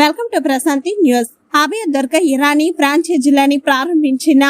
Welcome to Prashanti news. Abhaya Durga Irani ఫ్రాంచైజీలని ప్రారంభించిన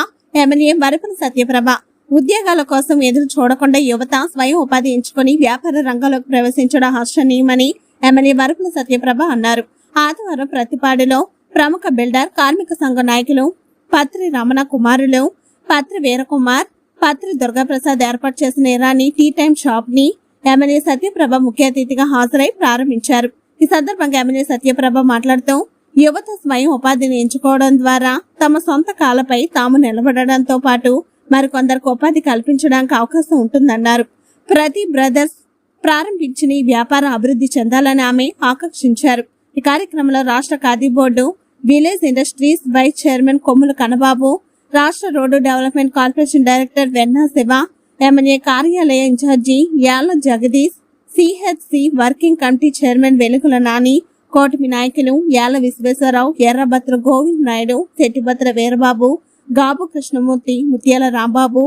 MLA Varupula Satyaprabha. ఉద్యోగాల కోసం ఎదురు చూడకుండా యువత స్వయం ఉపాధి ఎంచుకుని వ్యాపార రంగంలోకి ప్రవేశించడం హర్షణీయమని ఎమ్మెల్యే వరపుల సత్యప్రభ అన్నారు. ఆదివారం ప్రతిపాడులో ప్రముఖ బిల్డర్ కార్మిక సంఘ నాయకులు పత్రి రమణ కుమారులు పత్రి వీరకుమార్ పత్రి దుర్గాప్రసాద్ ఏర్పాటు చేసిన ఇరానీ టీ టైం షాప్ని ఎమ్మెల్యే సత్యప్రభ ముఖ్య అతిథిగా హాజరై ప్రారంభించారు. ఈ సందర్భంగా ఎమ్మెల్యే సత్యప్రభ మాట్లాడుతూ యువత స్వయం ఉపాధిని ఎంచుకోవడం ద్వారా తమ సొంత కాలపై తాము నిలబడడంతో పాటు మరికొందరికి ఉపాధి కల్పించడానికి అవకాశం ఉంటుందన్నారు. ప్రతి బ్రదర్స్ ప్రారంభించిన ఈ వ్యాపారం అభివృద్ధి చెందాలని ఆమె ఆకాంక్షించారు. ఈ కార్యక్రమంలో రాష్ట్ర Khadi board village industries vice chairman Kommula Kanababu రాష్ట్ర road development corporation director Venna Siva MLA కార్యాలయ incharge Yala Jagadish CHC working committee chairman Velugula Nani కోటమి నాయకులు యాల విశ్వేశ్వరరావు ఎర్రభద్ర గోవింద్ నాయుడు శెట్టిభద్ర వీరబాబు గాబు కృష్ణమూర్తి ముత్యాల రాంబాబు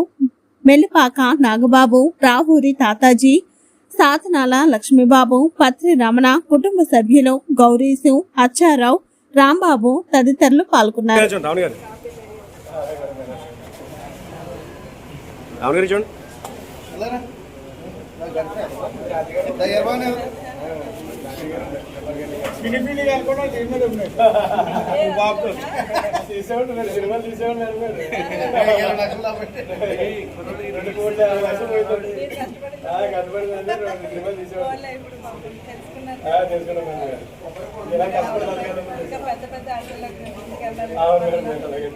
మెల్లిపాక నాగబాబు రాహూరి తాతాజీ సాధనాల లక్ష్మీబాబు పత్రి రమణ కుటుంబ సభ్యులు గౌరీసు అచ్చారావు రాంబాబు తదితరులు పాల్గొన్నారు. చూడండి. పిలిపిలి కాకుండా సినిమాలు ఉన్నాయి బాబు సినిమాలు రెండు కోట్ల రెండు సినిమాలు తెలుసుకున్నాం అవును. అలాగే.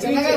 చిన్నగా